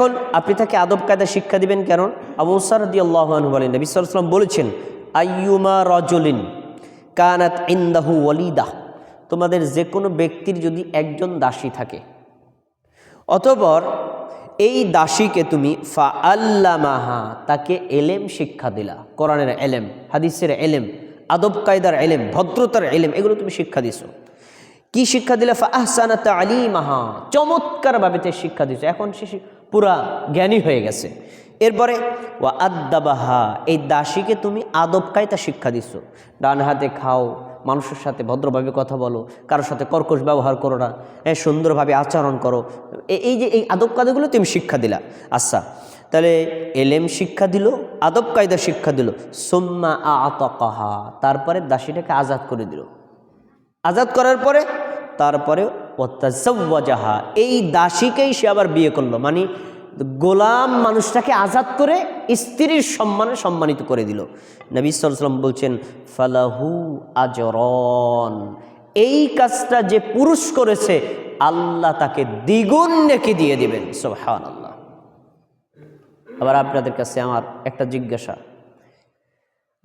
এখন আপনি তাকে আদব কায়দা শিক্ষা দিবেন কেন? আবু সারদি আল্লাহন বলেন সাল্লাম বলেছেন, আইয়ুমা রজলিন কানাত ইন্দাহু ওয়ালিদা। তোমাদের যে কোনো ব্যক্তির যদি একজন দাসী থাকে, অতপর এই দাসীকে তুমি ফা আল্লামাহা তাকে এলেম শিক্ষা দিলা, কোরআনের এলেম, হাদিসের এলেম, আদব কায়দার এলেম, ভদ্রতার এলেম, এগুলো তুমি শিক্ষা দিছো। কি শিক্ষা দিলে? ফা আহসানাত আলিমাহা চমৎকারভাবে তে শিক্ষা দিছো। এখন সে পুরা জ্ঞানী হয়ে গেছে। এরপরে, ওয়া আদাবাহা এই দাসীকে তুমি আদব কায়দা শিক্ষা দিছো। ডান হাতে খাও, মানুষের সাথে ভদ্রভাবে কথা বলো, কারোর সাথে কর্কশ ব্যবহার করো না হ্যাঁ সুন্দরভাবে আচরণ করো। এই যে এই আদব কায়দাগুলো তুমি শিক্ষা দিলা। আচ্ছা তাহলে এলেম শিক্ষা দিল, আদব কায়দা শিক্ষা দিল। সোম্মা আতকাহা, তারপরে দাসীটাকে আজাদ করে দিল। আজাদ করার পরে তারপরে ওয়াজাহা এই দাসীকেই সে আবার বিয়ে করল। মানে গোলাম মানুষটাকে আজাদ করে স্ত্রীর সম্মানে সম্মানিত করে দিল। নবী সাল্লাম বলছেন, ফালাহু আজরন। এই কাজটা যে পুরুষ করেছে, আল্লাহ তাকে দ্বিগুণ নেকি দিয়ে দিবেন। সোহান আল্লাহ আবার আপনাদের কাছে আমার একটা জিজ্ঞাসা।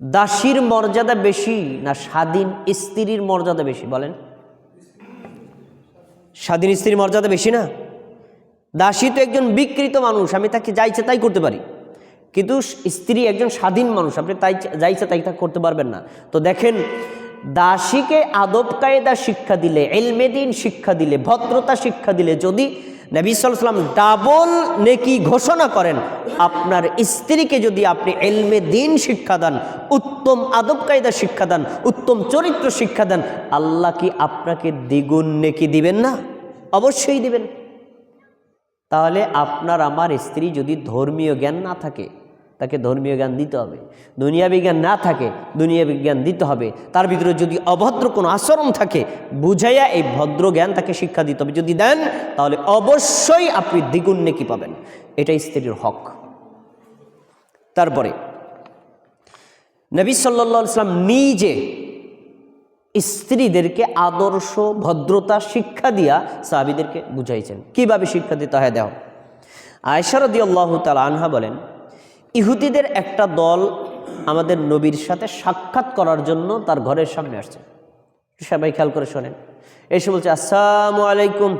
দাসীর মর্যাদা বেশি না স্বাধীন স্ত্রীর মর্যাদা বেশি? বলেন। স্বাধীন স্ত্রীর মর্যাদা বেশি না? দাসী তো একজন বিকৃত মানুষ, আমি তাকে যা ইচ্ছে তাই করতে পারি। কিন্তু স্ত্রী একজন স্বাধীন মানুষ, আপনি তাই যা ইচ্ছে তাই তা করতে পারবেন না। তো দেখেন, দাসীকে আদব কায়দা শিক্ষা দিলে এলমেদিন শিক্ষা দিলে, ভদ্রতা শিক্ষা দিলে, যদি নবী সাল্লাম ডাবল নেকি ঘোষণা করেন, আপনার স্ত্রীকে যদি আপনি এলমে দিন শিক্ষা দেন, উত্তম আদব কায়দা শিক্ষা দেন, উত্তম চরিত্র শিক্ষা দেন, আল্লাহ কি আপনাকে দ্বিগুণ নেকি দিবেন না? অবশ্যই দিবেন। তাহলে আপনার, আমার স্ত্রী যদি ধর্মীয় জ্ঞান না থাকে তাকে ধর্মীয় জ্ঞান দিতে হবে। দুনিয়া বিজ্ঞান না থাকে, দুনিয়া বিজ্ঞান দিতে হবে। তার ভিতরে যদি অভদ্র কোনো আচরণ থাকে, বুঝাইয়া এই ভদ্র জ্ঞান তাকে শিক্ষা দিতে হবে। যদি দেন, তাহলে অবশ্যই আপনি দ্বিগুণ নেকি পাবেন। এটা স্ত্রীর হক। তারপরে, নবী সাল্লা নিজে স্ত্রীদেরকে আদর্শ, ভদ্রতা, শিক্ষা দিয়া সাহাবিদেরকে বুঝাইছেন। কীভাবে শিক্ষা দিতে হয়? দেহ আয়সারদি আল্লাহ তালা আনহা বলেন ইহুদিদের একটা দল আমাদের নবীর সাথে সাক্ষাৎ করার জন্য তার ঘরের সামনে আসছে। সবাই খেয়াল করে শোনেন। এসে বলছে, আসসালামু আলাইকুম।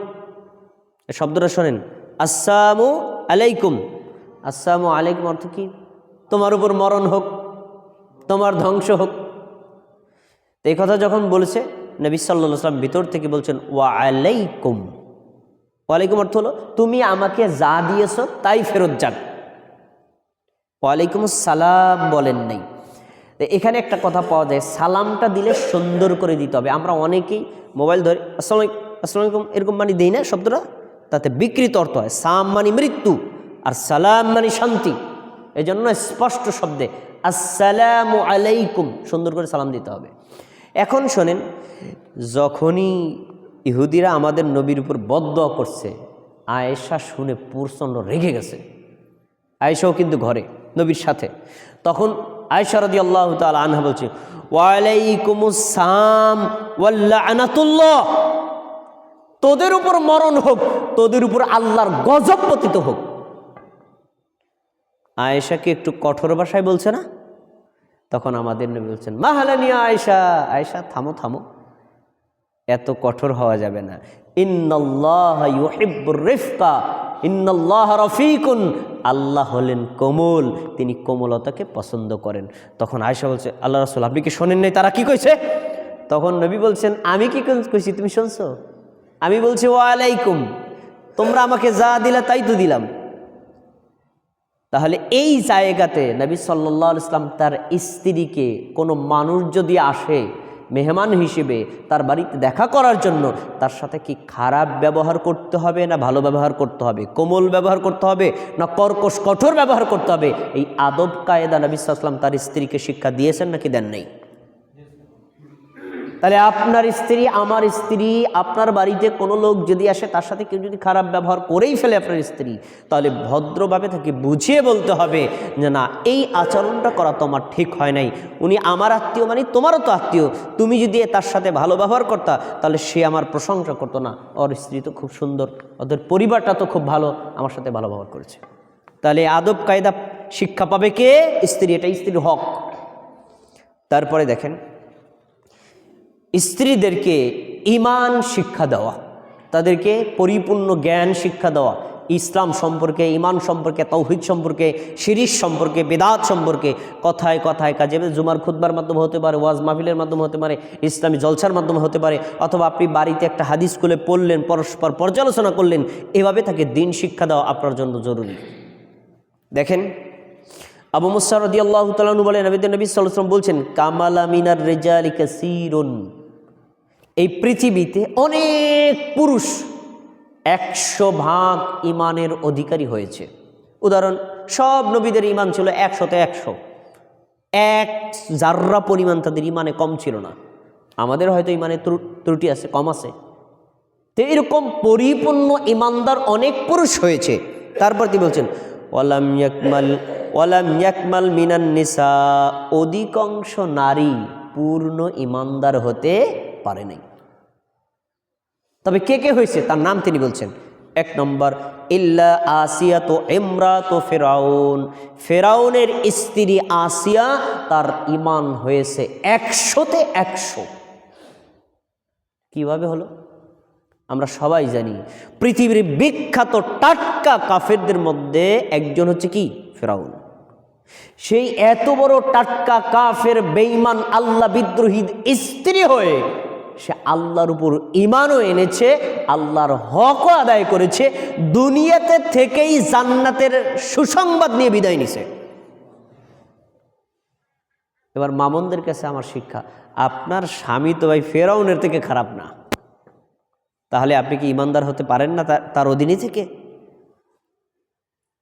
শব্দটা শোনেন, আসসালামু আলাইকুম। আসসালামু আলাইকুম অর্থ কি? তোমার উপর মরণ হোক, তোমার ধ্বংস হোক। তো এই কথা যখন বলেছে, নবী সাল্লা সাল্লাম ভিতর থেকে বলছেন, ওয়া আলাইকুম। ওয়ালাইকুম অর্থ হলো, তুমি আমাকে যা দিয়েছ তাই ফেরত যান। ওয়ালাইকুম সালাম বলেন নাই। এখানে একটা কথা পাওয়া যায়, সালামটা দিলে সুন্দর করে দিতে হবে। আমরা অনেকেই মোবাইল ধরে আসসালাম আসসালাম এরকম মানে দিই না শব্দটা, তাতে বিকৃত অর্থ হয়। সাম মানে মৃত্যু আর সালাম মানে শান্তি। এই জন্য স্পষ্ট শব্দে আসসালামু আলাইকুম সুন্দর করে সালাম দিতে হবে। এখন শোনেন, যখনই ইহুদিরা আমাদের নবীর উপর বদ্ধ করছে, আয়েশা শুনে প্রচণ্ড রেগে গেছে। আয়েশাও কিন্তু ঘরে। নবীর সাথে। তখন আয়েশা রদি আল্লাহ তাল আনহা বলছে তোদের উপর মরণ হোক, তোদের উপর আল্লাহর গজব পতিত হোক। আয়েশাকে একটু কঠোর ভাষায় বলছে না? তখন আমাদের নবী বলছেন মাহালানিয়া আয়েশা আয়েশা, থামো থামো। এত কঠোর হওয়া যাবে না। রিফকা। ইন্নাল্লাহ রফিকুন। আল্লাহ হলেন কোমল, তিনি কোমলতাকে পছন্দ করেন। তখন আয়সা বলছে, আল্লাহ রাসূল, আপনি কি শোনেন নাই? তারা কি কইছে? তখন নবী বলছেন, আমি কি কইছি তুমি শুনছো? আমি বলছি, ওয়ালাইকুম, তোমরা আমাকে যা দিলা তাই তো দিলাম। তাহলে এই জায়গাতে নবী সাল্লাহ ইসলাম তার স্ত্রীকে কোনো মানুষ যদি আসে মেহমান হিসেবে তার বাড়িতে দেখা করার জন্য তার সাথে কি খারাপ ব্যবহার করতে হবে না ভালো ব্যবহার করতে হবে? কোমল ব্যবহার করতে হবে না কর্কশ কঠোর ব্যবহার করতে হবে? এই আদব কায়দা নবী সাল্লাম তার স্ত্রীকে শিক্ষা দিয়েছেন নাকি দেন নাই? তাহলে আপনার স্ত্রী, আমার স্ত্রী, আপনার বাড়িতে কোনো লোক যদি আসে, তার সাথে কেউ যদি খারাপ ব্যবহার করেই ফেলে আপনার স্ত্রী, তাহলে ভদ্রভাবে তাকে বুঝিয়ে বলতে হবে যে, না, এই আচরণটা করা তো আমার ঠিক হয় নাই। উনি আমার আত্মীয় মানে তোমারও তো আত্মীয়। তুমি যদি তার সাথে ভালো ব্যবহার করতা, তাহলে সে আমার প্রশংসা করতো না। ওর স্ত্রী তো খুব সুন্দর। ওদের পরিবারটা তো খুব ভালো। আমার সাথে ভালো ব্যবহার করেছে। তাহলে আদব কায়দা শিক্ষা পাবে কে? স্ত্রী এটা স্ত্রীর হক। তারপরে দেখেন স্ত্রীদেরকে ইমান শিক্ষা দেওয়া, তাদেরকে পরিপূর্ণ জ্ঞান শিক্ষা দেওয়া, ইসলাম সম্পর্কে ইমান সম্পর্কে, তৌহিদ সম্পর্কে, শিরিশ সম্পর্কে, বেদাত সম্পর্কে কথায় কথায় কাজে জুমার খুদ্বার মাধ্যমে হতে পারে, ওয়াজ মাহফিলের মাধ্যমে হতে পারে, ইসলামী জলসার মাধ্যমে হতে পারে, অথবা আপনি বাড়িতে একটা হাদিস স্কুলে পড়লেন, পরস্পর পর্যালোচনা করলেন, এভাবে তাকে দিন শিক্ষা দেওয়া আপনার জন্য জরুরি। দেখেন আবু মুসার রদি আল্লাহ তালু বলেন নবীদ নবী সাল্লাম বলছেন, কামালা মিনার রেজালি কাসিরুন। এই পৃথিবীতে অনেক পুরুষ একশো ভাগ ইমানের অধিকারী হয়েছে। উদাহরণ, সব নবীদের ইমান ছিল একশোতে একশো। এক জাররা পরিমাণ তাদের ইমানে কম ছিল না। আমাদের হয়তো ইমানে ত্রু- ত্রুটি আছে, কম আছে। তো এরকম পরিপূর্ণ ইমানদার অনেক পুরুষ হয়েছে। তারপর তিনি বলছেন ওয়ালাম ইয়াকমাল ওয়ালাম ইয়াকমাল মিনান নিসা। অধিকাংশ নারী পূর্ণ ইমানদার হতে পারে নাই। তবে কে কে হয়েছে? তার নাম তিনি বলছেন। এক নম্বর, ইল্লা আসিয়া তো এমরা তো ফেরাউন। ফেরাউনের স্ত্রী আসিয়া তার ইমান হয়েছে একশোতে একশো। কীভাবে হলো? আমরা সবাই জানি, পৃথিবীর বিখ্যাত টাটকা কাফেরদের মধ্যে একজন হচ্ছে কি? ফেরাউন। সেই এত বড় টাটকা কাফের, বেঈমান, আল্লাহ বিদ্রোহী স্ত্রী হয়ে সে আল্লাহর উপর ইমানও এনেছে, আল্লাহর হকও আদায় করেছে, দুনিয়াতে থেকেই জান্নাতের সুসংবাদ নিয়ে বিদায় নিছে। এবার মামনদের কাছে আমার শিক্ষা, আপনার স্বামী তো ভাই ফেরাউনের থেকে খারাপ না। তাহলে আপনি কি ইমানদার হতে পারেন না তার- অধীনে থেকে?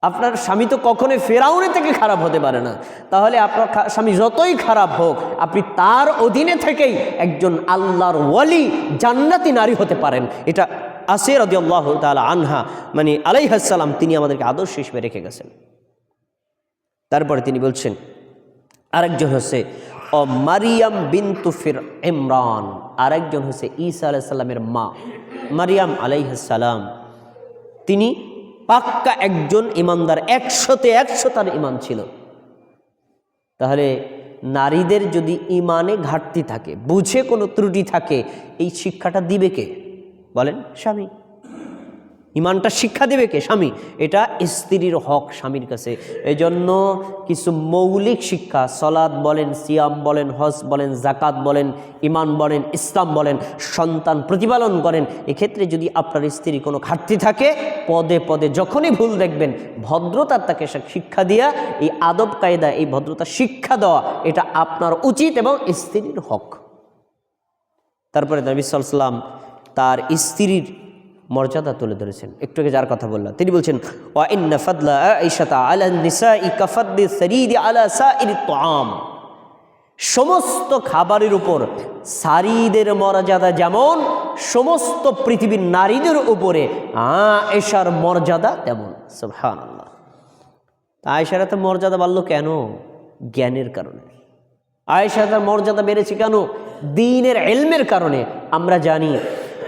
আপনার স্বামী তো কখনোই ফেরাউনে থেকে খারাপ হতে পারে না। তাহলে আপনার স্বামী যতই খারাপ হোক, আপনি তার অধীনে থেকেই একজন আল্লাহর ওয়ালি, জান্নাতি নারী হতে পারেন। এটা আসের আল্লাহ তালা আনহা মানে আলাইহাসাল্লাম তিনি আমাদেরকে আদর্শ হিসেবে রেখে গেছেন। তারপরে তিনি বলছেন, আরেকজন হচ্ছে ও মারিয়াম বিন্তু ফির ইমরান। আরেকজন হচ্ছে, ঈসা আলাইসাল্লামের মা। মারিয়াম আলাইহাসালাম তিনি পাক্কা একজন ইমানদার, একশোতে একশো তার ইমান ছিল। তাহলে নারীদের যদি ইমানে ঘাটতি থাকে, বুঝে কোনো ত্রুটি থাকে, এই শিক্ষাটা দিবে কে? বলেন স্বামী। ইমানটা শিক্ষা দেবে কে? স্বামী। এটা স্ত্রীর হক স্বামীর কাছে। এই জন্য কিছু মৌলিক শিক্ষা সলাদ বলেন, সিয়াম বলেন, হজ বলেন জাকাত বলেন ইমান বলেন, ইসলাম বলেন, সন্তান প্রতিপালন করেন, এক্ষেত্রে যদি আপনার স্ত্রী কোনো ঘাটতি থাকে, পদে পদে যখনই ভুল দেখবেন, ভদ্রতার তাকে শিক্ষা দিয়া, এই আদব কায়দা, এই ভদ্রতা শিক্ষা দেওয়া, এটা আপনার উচিত এবং স্ত্রীর হক। তারপরে নবী সাল্লাম তার স্ত্রীর মর্যাদা তুলে ধরেছেন। একটু আগে যার কথা বললাম, তিনি বলছেন আয়েশাতা আলা তাম সমস্ত খাবারের উপর সারিদের মর্যাদা যেমন, সমস্ত পৃথিবীর নারীদের উপরে আয়েশার মর্যাদা তেমন। সুবহানাল্লাহ। তা আয়েশার মর্যাদা বাড়লো কেন? জ্ঞানের কারণে। আয়েশা তার মর্যাদা বেড়েছে কেন? দিনের এলমের কারণে। আমরা জানি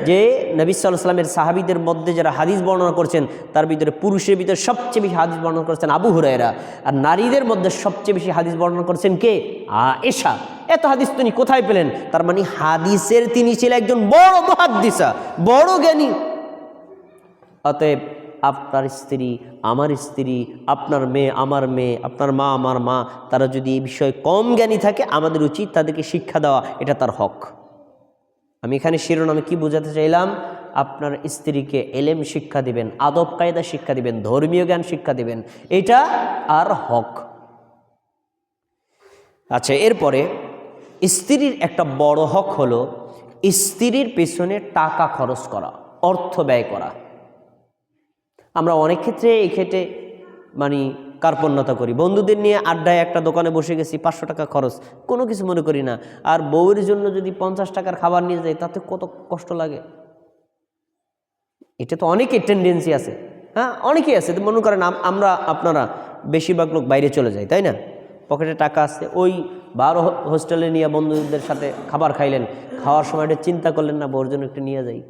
যে নবী সাল্লাহ সাল্লামের সাহাবিদের মধ্যে যারা হাদিস বর্ণনা করছেন, তার ভিতরে পুরুষের ভিতরে সবচেয়ে বেশি হাদিস বর্ণনা করছেন আবু হুরায়রা। আর নারীদের মধ্যে সবচেয়ে বেশি হাদিস বর্ণনা করছেন কে? আ এশা এত হাদিস তিনি কোথায় পেলেন? তার মানে হাদিসের তিনি ছিলেন একজন বড় মহাদ্দিসা, বড় জ্ঞানী। অতএব আপনার স্ত্রী, আমার স্ত্রী, আপনার মেয়ে, আমার মেয়ে, আপনার মা, আমার মা, তারা যদি এই বিষয়ে কম জ্ঞানী থাকে, আমাদের উচিত তাদেরকে শিক্ষা দেওয়া, এটা তার হক। আমি এখানে শিরোনামে কি বোঝাতে চাইলাম? আপনার স্ত্রীকে এলেম শিক্ষা দিবেন, আদব কায়দা শিক্ষা দিবেন, ধর্মীয় জ্ঞান শিক্ষা দিবেন, এটা আর হক। আচ্ছা এরপরে স্ত্রীর একটা বড় হক হলো স্ত্রীর পেছনে টাকা খরচ করা, অর্থ ব্যয় করা। আমরা অনেক ক্ষেত্রে এই ক্ষেত্রে মানে কার্পণ্যতা করি। বন্ধুদের নিয়ে আড্ডায় একটা দোকানে বসে গেছি, পাঁচশো টাকা খরচ। কোনো কিছু মনে করি না। আর বউয়ের জন্য যদি পঞ্চাশ টাকার খাবার নিয়ে যাই, তাতে কত কষ্ট লাগে? এটা তো অনেকের টেন্ডেন্সি আছে। হ্যাঁ অনেকেই আছে। মনে করেন আমরা, আপনারা বেশিরভাগ লোক বাইরে চলে যাই তাই না? পকেটে টাকা আছে, ওই বারো হোস্টেলে নিয়ে বন্ধুদের সাথে খাবার খাইলেন। খাওয়ার সময় চিন্তা করলেন, না বউর জন্য একটু নিয়ে যাই।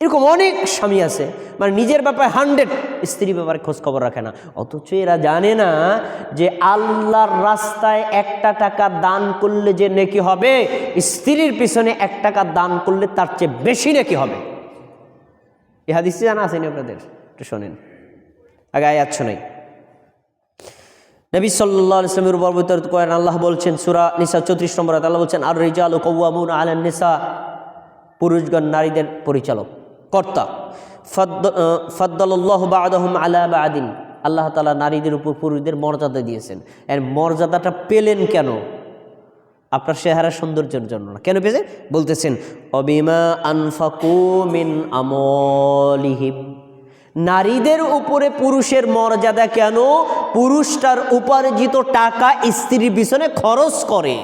এরকম অনেক স্বামী আছে মানে নিজের ব্যাপারে হান্ড্রেড স্ত্রী ব্যাপারে খোঁজ খবর রাখে না। অথচ এরা জানে না যে আল্লাহর রাস্তায় একটা টাকা দান করলে যে নেকি হবে, স্ত্রীর পিছনে এক টাকা দান করলে তার চেয়ে বেশি নেকি হবে। এ হাদিসটি জানা আসেনি আপনাদের? একটু শোনেন। আগে আয়াত শোনাই। নবী সাল্লাহ ইসলামের উপর বিতরিত করেন, আল্লাহ বলছেন, সুরা নিসা চৌত্রিশ নম্বর আল্লাহ বলছেন, আর রিজাল কৌয়ামুন আলান নিসা। পুরুষগণ নারীদের পরিচালক। কর্তা। ফদ্দল্লাহ বাদহম আলা বাদিন। আল্লাহ তালা নারীদের উপর পুরুষদের মর্যাদা দিয়েছেন। এর মর্যাদাটা পেলেন কেন? আপনার চেহারা সৌন্দর্যের জন্য না। কেন পেয়েছেন বলতেছেন, অবিমা মিন আমলিহিম নারীদের উপরে পুরুষের মর্যাদা কেন? পুরুষটার উপার্জিত টাকা স্ত্রীর পিছনে খরচ করে।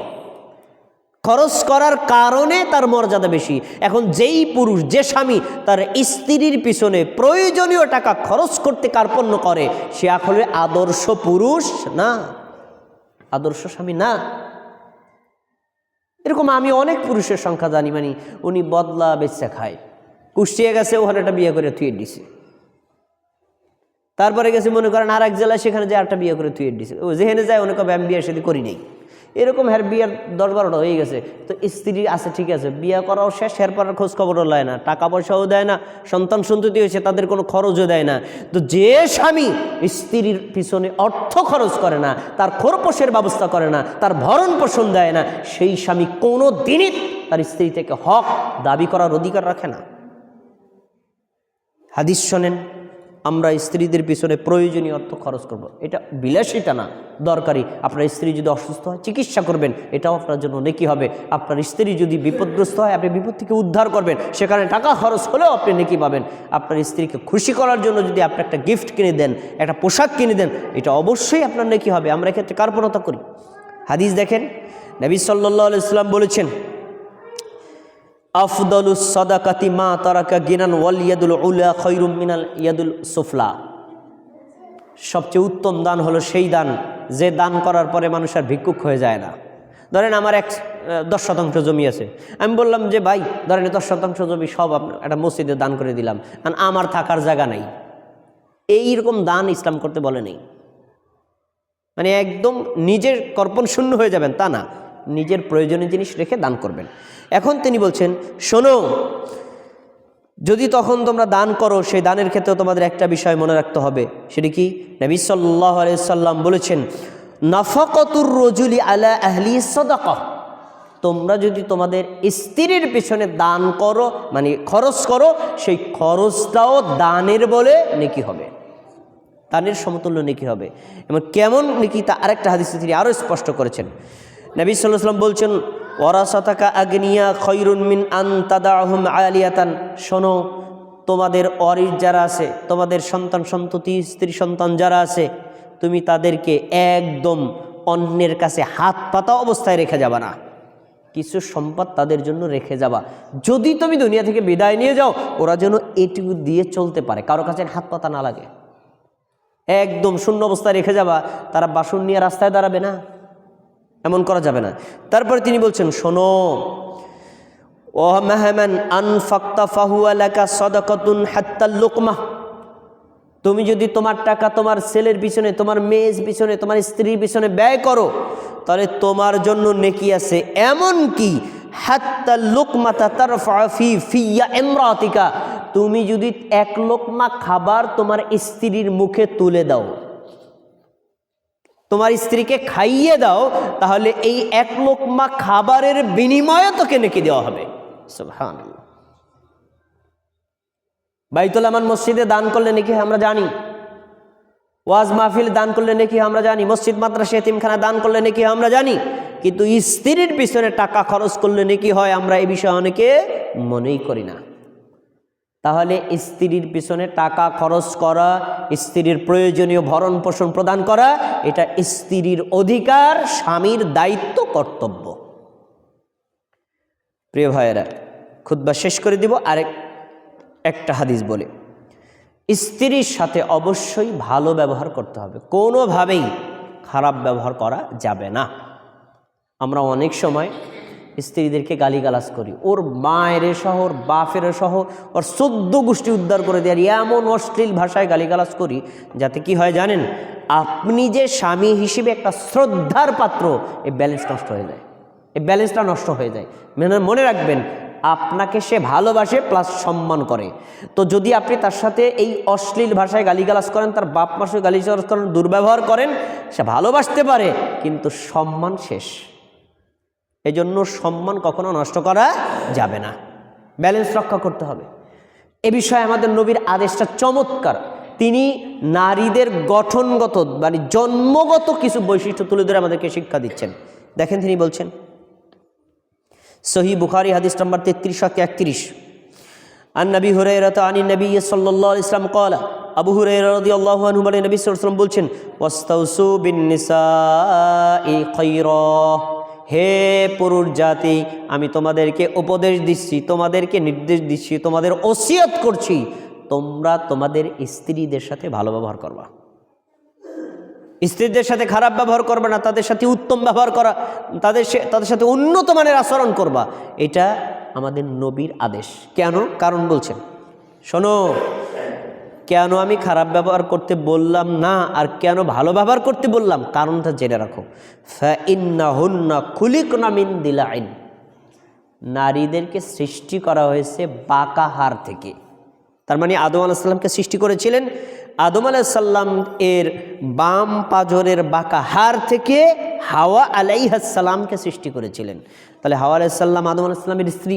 খরচ করার কারণে তার মর্যাদা বেশি। এখন যেই পুরুষ, যে স্বামী তার স্ত্রীর পিছনে প্রয়োজনীয় টাকা খরচ করতে কার্পণ্য করে, সে আসলে আদর্শ পুরুষ না। আদর্শ স্বামী না। এরকম আমি অনেক পুরুষের সংখ্যা জানি মানে উনি বদলা বেচা খায়। কুষ্টিয়া গেছে, ওখানে একটা বিয়ে করে থুয়ে দিছে। তারপরে গেছে, মনে করেন আর এক জেলায় সেখানে যে একটা বিয়ে করে থুয়ে দিছে। ও যেখানে যায় অনেক আমি বিয়ে সেদি করি নেই। এরকম হ্যার বিয়ার দশ বারোটা হয়ে গেছে। তো স্ত্রী আছে, ঠিক আছে, বিয়ে করাও শেষ হের পরার খোঁজ খবরও লয় না, টাকা পয়সাও দেয় না, সন্তান সন্ততি হয়েছে, তাদের কোনো খরচও দেয় না। তো যে স্বামী স্ত্রীর পিছনে অর্থ খরচ করে না, তার খোরপোষের ব্যবস্থা করে না, তার ভরণ পোষণ দেয় না, সেই স্বামী কোনো দিনই তার স্ত্রী থেকে হক দাবি করার অধিকার রাখে না। হাদিস শোনেন আমরা স্ত্রীদের পিছনে প্রয়োজনীয় অর্থ খরচ করব। এটা বিলাসিতা না, দরকারি। আপনার স্ত্রী যদি অসুস্থ হয়, চিকিৎসা করবেন। এটাও আপনার জন্য নেকি হবে। আপনার স্ত্রী যদি বিপদগ্রস্ত হয়, আপনি বিপদ থেকে উদ্ধার করবেন। সেখানে টাকা খরচ হলেও আপনি নেকি পাবেন। আপনার স্ত্রীকে খুশি করার জন্য যদি আপনি একটা গিফট কিনে দেন, একটা পোশাক কিনে দেন, এটা অবশ্যই আপনার নেকি হবে। আমরা এক্ষেত্রে কার্পণতা করি। হাদিস দেখেন, নবী সাল্লাহ ইসলাম বলেছেন আফদলুস সদাকাতি মা তারাকা গিনান ওয়াল ইয়াদুল উলা খৈরুম মিনাল ইয়াদুল সুফলা। সবচেয়ে উত্তম দান হলো সেই দান, যে দান করার পরে মানুষ আর ভিক্ষুক হয়ে যায় না। ধরেন আমার এক দশ শতাংশ জমি আছে। আমি বললাম যে, ভাই, ধরেন দশ শতাংশ জমি সব একটা মসজিদে দান করে দিলাম কারণ আমার থাকার জায়গা নাই। এইরকম দান ইসলাম করতে বলে নেই। মানে একদম নিজের কর্পণ শূন্য হয়ে যাবেন, তা না। নিজের প্রয়োজনীয় জিনিস রেখে দান করবেন। এখন তিনি বলছেন, শোনো, যদি তখন তোমরা দান করো, সেই দানের ক্ষেত্রে তোমাদের একটা বিষয় মনে রাখতে হবে। সেটি কি? নবী সাল্লাহ সাল্লাম বলেছেন, নাফাকতুর রজুলি আলা আহলি সদাক। তোমরা যদি তোমাদের স্ত্রীর পেছনে দান করো মানে খরচ করো, সেই খরচটাও দানের বলে নেকি হবে। দানের সমতুল্য নেকি হবে। এবং কেমন নেকি তা আরেকটা হাদিসে তিনি আরও স্পষ্ট করেছেন। নবী সাল্লাম বলছেন ওরাসাতাকা আগ্নিয়া খৈরুন মিন আন তাদাহম আলিয়াতান। শোনো, তোমাদের অরির যারা আছে, তোমাদের সন্তান সন্ততি, স্ত্রী সন্তান যারা আছে, তুমি তাদেরকে একদম অন্যের কাছে হাত পাতা অবস্থায় রেখে যাবা না। কিছু সম্পদ তাদের জন্য রেখে যাবা। যদি তুমি দুনিয়া থেকে বিদায় নিয়ে যাও, ওরা যেন এটুকু দিয়ে চলতে পারে, কারও কাছে হাত পাতা না লাগে। একদম শূন্য অবস্থায় রেখে যাবা, তারা বাসন নিয়ে রাস্তায় দাঁড়াবে না। এমন করা যাবে না। তারপরে তিনি বলছেন, শোনো ও মেহমান, আনফাক্তা ফাহু এলাকা সদাকতুন হাত্তাল লোকমা। তুমি যদি তোমার টাকা তোমার ছেলের পিছনে, তোমার মেয়ের পিছনে, তোমার স্ত্রীর পিছনে ব্যয় করো, তাহলে তোমার জন্য নেকি আছে এমন কি? হাত্তা লোকমাতা তার ফি, ফিয়া এমরাতিকা তুমি যদি এক লোকমা খাবার তোমার স্ত্রীর মুখে তুলে দাও তোমার স্ত্রীকে খাইয়ে দাও, তাহলে এই এক লোকমা খাবারের বিনিময়ে তোকে নেকি দেওয়া হবে। সুবহানাল্লাহ। বাইতুল আমান মসজিদে দান করলে নাকি আমরা জানি। ওয়াজ মাহফিল দান করলে নাকি আমরা জানি। মসজিদ, মাদ্রাসা, এতিমখানা দান করলে নাকি আমরা জানি। কিন্তু স্ত্রীর পিছনে টাকা খরচ করলে নাকি হয় আমরা এই বিষয়ে অনেকে মনেই করি না। তাহলে স্ত্রীর পিছনে টাকা খরচ করা, স্ত্রীর প্রয়োজনীয় ভরণ পোষণ প্রদান করা, এটা স্ত্রীর অধিকার, স্বামীর দায়িত্ব, কর্তব্য। প্রিয় ভাইয়েরা খুদ্া শেষ করে দিব, আরেক, একটা হাদিস বলে। স্ত্রীর সাথে অবশ্যই ভালো ব্যবহার করতে হবে। কোনোভাবেই খারাপ ব্যবহার করা যাবে না। আমরা অনেক সময় স্ত্রীদেরকে গালিগালাজ করি। ওর মায়ের সহ ওর বাপের সহ ওর সদ্য গোষ্ঠী উদ্ধার করে দেওয়ার এমন অশ্লীল ভাষায় গালিগালাজ করি যাতে কি হয় জানেন? আপনি যে স্বামী হিসেবে একটা শ্রদ্ধার পাত্র, এই ব্যালেন্স নষ্ট হয়ে যায়। এই ব্যালেন্সটা নষ্ট হয়ে যায়। মানে রাখবেন, আপনাকে সে ভালোবাসে প্লাস সম্মান করে। তো যদি আপনি তার সাথে এই অশ্লীল ভাষায় গালিগালাজ করেন, তার বাপ মাসে গালিগালাজ করেন, দুর্ব্যবহার করেন, সে ভালোবাসতে পারে, কিন্তু সম্মান শেষ। এজন্য সম্মান কখনো নষ্ট করা যাবে না। ব্যালেন্স রক্ষা করতে হবে। এ বিষয়ে আমাদের নবীর আদেশটা চমৎকার। তিনি নারীদের গঠনগত মানে জন্মগত কিছু বৈশিষ্ট্য তুলে ধরে আমাদেরকে শিক্ষা দিচ্ছেন। দেখেন তিনি বলছেন, সহি বুখারি হাদিস নম্বর তেত্রিশ একত্রিশ। আন নবী হুরাইরাত আনি নবী সাল্লাল্লাহু ইসলাম কলা আবু হুরাইরা রাদিয়াল্লাহু আনহু নবী ওয়াসাল্লাম বলছেন, ওয়াস্তাউসু বিন নিসাই হে পুরুষ জাতি, আমি তোমাদেরকে উপদেশ দিচ্ছি, তোমাদেরকে নির্দেশ দিচ্ছি, তোমাদের ওসিয়ত করছি। তোমরা তোমাদের স্ত্রীদের সাথে ভালো ব্যবহার করবা। স্ত্রীদের সাথে খারাপ ব্যবহার করবে না, তাদের সাথে উত্তম ব্যবহার করা, তাদের তাদের সাথে উন্নত মানের আচরণ করবা। এটা আমাদের নবীর আদেশ। কেন? কারণ বলছেন, শোনো কেন আমি খারাপ ব্যবহার করতে বললাম না আর কেন ভালো ব্যবহার করতে বললাম? কারণটা জেনে রাখো। ফা হুন্না খুলিক নামিন দিলা আইন নারীদেরকে সৃষ্টি করা হয়েছে বাঁকা হার থেকে। তার মানে আদম আলাহিসাল্লামকে সৃষ্টি করেছিলেন? আদম আলাহিসাল্লাম এর বাম পাজরের বাঁকা হার থেকে হাওয়া আলাইহাসাল্লামকে সৃষ্টি করেছিলেন। তাহলে হাওয়া আলাইসাল্লাম আদম আলাহিসাল্লামের স্ত্রী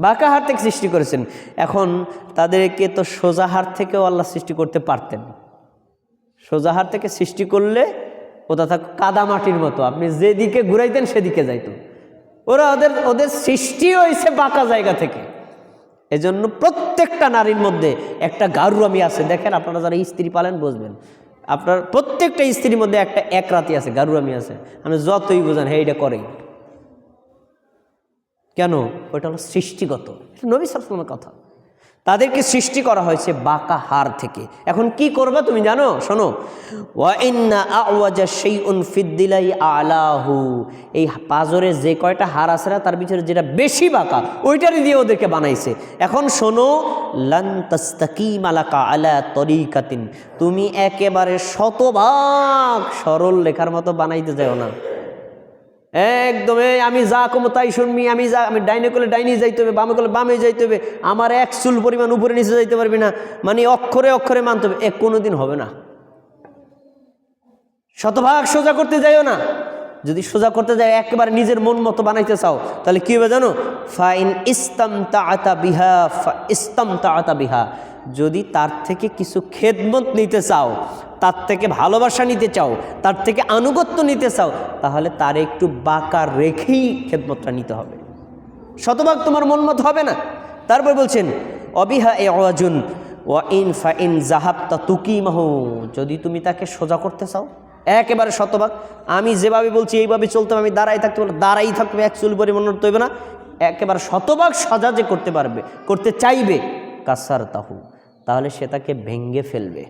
বাঁকা হার থেকে সৃষ্টি করেছেন। এখন তাদেরকে তো সোজা হার থেকেও আল্লাহ সৃষ্টি করতে পারতেন। সোজা হার থেকে সৃষ্টি করলে ওটা থাক কাদা মাটির মতো। আপনি যেদিকে ঘুরাইতেন সেদিকে যাইত। ওরা ওদের ওদের সৃষ্টি হয়েছে বাঁকা জায়গা থেকে। এজন্য প্রত্যেকটা নারীর মধ্যে একটা গারুয়ামি আছে। দেখেন আপনারা যারা স্ত্রী পালেন বুঝবেন। আপনার প্রত্যেকটা স্ত্রীর মধ্যে একটা এক রাতি আছে, গারুয়ামি আছে। আমি যতই বোঝান হ্যাঁ এটা করেই। কেন? ওটা হলো সৃষ্টিগত। নবী সালামের কথা। তাদেরকে সৃষ্টি করা হয়েছে বাঁকা হার থেকে। এখন কি করবে তুমি জানো? শোনো। আলাহু। এই পাজরে যে কয়টা হার আছে না, তার ভিতরে যেটা বেশি বাঁকা, ওইটারই দিয়ে ওদেরকে বানাইছে। এখন শোনো আলা তরিকাতিন। তুমি একেবারে শতভাগ সরল লেখার মতো বানাইতে যাও না। একদম আমি যা কমো তাই শুনবি, আমি যা, আমি ডাইনে করলে ডাইনে যাইতে হবে, বামে করলে বামে যাইতে হবে, আমার এক চুল পরিমাণ উপরে নিচে যাইতে পারবি না। মানে অক্ষরে অক্ষরে মানতে হবে এক কোনোদিন হবে না। শতভাগ সোজা করতে যাইও না। যদি সোজা করতে যাও একেবারে নিজের মন মতো বানাইতে চাও, তাহলে কি হবে জানো? ফাইন ইস্তাম তাতা বিহা ইস্তাম তাতা বিহা। যদি তার থেকে কিছু খেদমত নিতে চাও তার থেকে ভালোবাসা নিতে চাও, তার থেকে আনুগত্য নিতে চাও, তাহলে তার একটু বাঁকা রেখেই খেদমতটা নিতে হবে। শতভাগ তোমার মন মত হবে না। তারপর বলছেন, অবিহা এ অজুন, ও ইন ফা ইন জাহাবতা তুকিমাহ যদি তুমি তাকে সোজা করতে চাও, একেবারে শতভাগ, আমি যেভাবে বলছি এইভাবে চলতে আমি দাঁড়াই থাকতে বলে দাঁড়াই থাকবে, এক চুল পরিমাণ হবে না, একেবারে শতভাগ সাজা যে করতে পারবে, করতে চাইবে কাসার তাহু তাহলে সে তাকে ভেঙ্গে ফেলবে।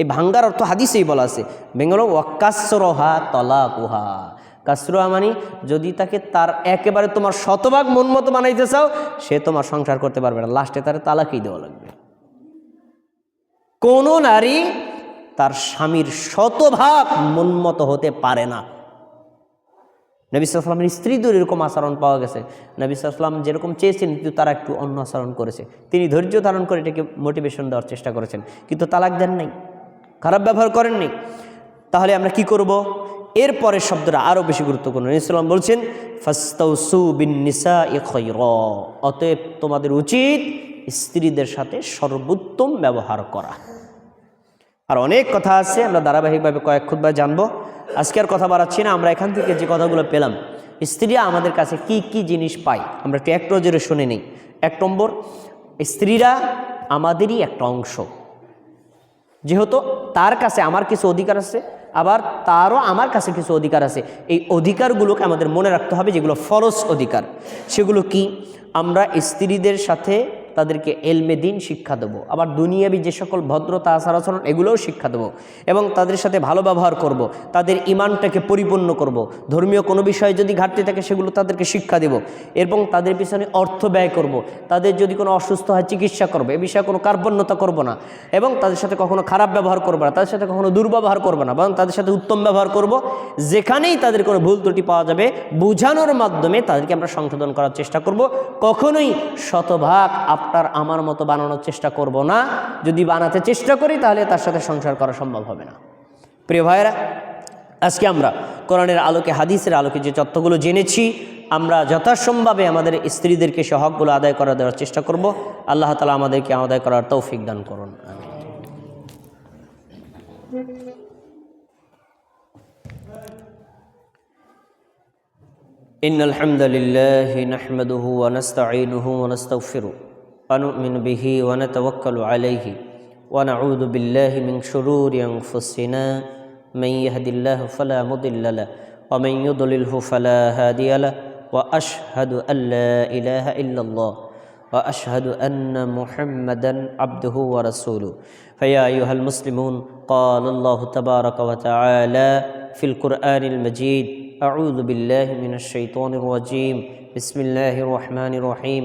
এই ভাঙ্গার অর্থ হাদিসেই বলা আছে। বেঙ্গল ওয়াকাসরহা তলা কুহা কাসরোহা মানে যদি তাকে তার একেবারে তোমার শতভাগ মন মতো বানাইতে চাও, সে তোমার সংসার করতে পারবে না। লাস্টে তার তালাকেই দেওয়া লাগবে। কোনো নারী তার স্বামীর শতভাগ মন মতো হতে পারে না। নবী স্ত্রী স্ত্রীদের এরকম আচরণ পাওয়া গেছে। নবী সাল্লাম যেরকম চেয়েছেন, কিন্তু তারা একটু অন্য আচরণ করেছে। তিনি ধৈর্য ধারণ করে এটাকে মোটিভেশন দেওয়ার চেষ্টা করেছেন, কিন্তু তালাক দেন নাই। খারাপ ব্যবহার করেননি। তাহলে আমরা কি করব? এর পরের শব্দটা আরও বেশি গুরুত্বপূর্ণ। ইসলাম বলছেন, ফাস্তাউসু বিন নিসা অতএব তোমাদের উচিত স্ত্রীদের সাথে সর্বোত্তম ব্যবহার করা। আর অনেক কথা আছে, আমরা ধারাবাহিকভাবে কয়েক খুদ্া জানব। আজকে আর কথা বাড়াচ্ছি না, আমরা এখান থেকে যে কথাগুলো পেলাম, স্ত্রীরা আমাদের কাছে কি কি জিনিস পায়, আমরা একটু এক নজরে শুনে নিই। এক নম্বর, স্ত্রীরা আমাদেরই একটা অংশ। যেহেতু তার কাছে আমার কিছু অধিকার আছে, আবার তারও আমার কাছে কিছু অধিকার আছে। এই অধিকারগুলোকে আমাদের মনে রাখতে হবে যেগুলো ফরজ অধিকার। সেগুলো কি? আমরা স্ত্রীদের সাথে তাদেরকে এলমে দিন শিক্ষা দেবো আবার দুনিয়াবি যে সকল ভদ্রতা আচার আচরণ এগুলোও শিক্ষা দেবো এবং তাদের সাথে ভালো ব্যবহার করব। তাদের ইমানটাকে পরিপূর্ণ করব। ধর্মীয় কোনো বিষয়ে যদি ঘাটতি থাকে, সেগুলো তাদেরকে শিক্ষা দেব এবং তাদের পিছনে অর্থ ব্যয় করব। তাদের যদি কোনো অসুস্থ হয়, চিকিৎসা করব এ বিষয়ে কোনো কার্পণ্যতা করব না এবং তাদের সাথে কখনো খারাপ ব্যবহার করব না, তাদের সাথে কখনো দুর্ব্যবহার করব না বরং তাদের সাথে উত্তম ব্যবহার করব। যেখানেই তাদের কোনো ভুল ত্রুটি পাওয়া যাবে, বোঝানোর মাধ্যমে তাদেরকে আমরা সংশোধন করার চেষ্টা করব কখনোই শতভাগ আপনার আমার মতো বানানোর চেষ্টা করব না যদি বানাতে চেষ্টা করি তাহলে তার সাথে সংসার করা সম্ভব হবে না প্রিয় ভাইয়েরা আজকে আমরা কোরআনের আলোকে হাদিসের আলোকে যে তথ্যগুলো জেনেছি আমরা যথাসম্ভবে আমাদের স্ত্রীদেরকে সে হকগুলো আদায় করা দেওয়ার চেষ্টা করব আল্লাহ তালা আমাদেরকে আদায় করার তৌফিক দান করুন আমিন। إن الحمد لله نحمده ونستعينه ونستغفره ونؤمن به ونتوكل عليه ونعوذ بالله من شرور أنفسنا. من يهد الله فلا مضل له ومن يضلله فلا هادي له وأشهد أن لا إله إلا الله وأشهد أن محمدا عبده ورسوله. فيا أيها المسلمون قال الله تبارك وتعالى في القرآن المجيد أعوذ بالله من الشيطان الرجيم. بسم الله الرحمن الرحيم.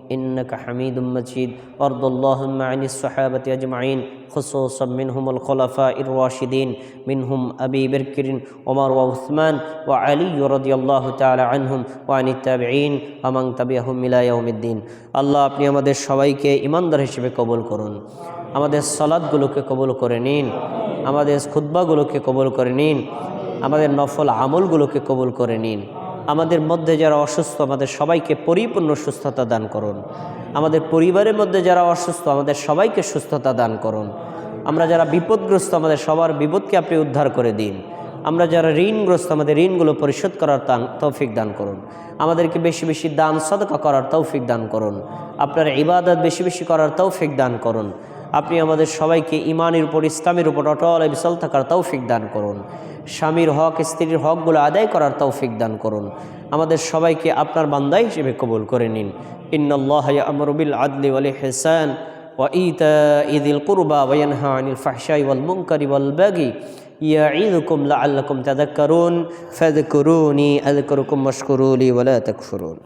إنك حميد مجيد وارض اللهم عن الصحابة أجمعين خصوصا منهم الخلفاء الراشدين منهم أبي بكر عمر وعثمان وعلي رضي الله تعالى عنهم وعن التابعين ومن تبعهم إلى يوم الدين আল্লাহ আপনি আমাদের সবাইকে ইমানদার হিসেবে কবুল করুন আমাদের সলাদগুলোকে কবুল করে নিন আমাদের খুদ্বাগুলোকে কবুল করে নিন আমাদের নফল আমলগুলোকে কবুল করে নিন আমাদের মধ্যে যারা অসুস্থ, আমাদের সবাইকে পরিপূর্ণ সুস্থতা দান করুন। আমাদের পরিবারের মধ্যে যারা অসুস্থ, আমাদের সবাইকে সুস্থতা দান করুন। আমরা যারা বিপদগ্রস্ত, আমাদের সবার বিপদকে আপনি উদ্ধার করে দিন। আমরা যারা ঋণগ্রস্ত, আমাদের ঋণগুলো পরিশোধ করার তৌফিক দান করুন। আমাদেরকে বেশি বেশি দান, সদকা করার তৌফিক দান করুন। আপনার ইবাদত বেশি বেশি করার তৌফিক দান করুন। আপনি আমাদের সবাইকে ইমানের উপর ইসলামের উপর অটল বিশাল থাকার তৌফিক দান করুন স্বামীর হক স্ত্রীর হকগুলো আদায় করার তৌফিক দান করুন আমাদের সবাইকে আপনার বান্দাই হিসেবে কবুল করে নিন ইন্নআল্লাহ আমরবিল আদলি ওয়ালি হেসান وإيتاء ذي القربى وينهى عن الفحشاء والمنكر والبغي يعظكم لعلكم تذكرون فاذكروني أذكركم واشكروا لي ولا تكفرون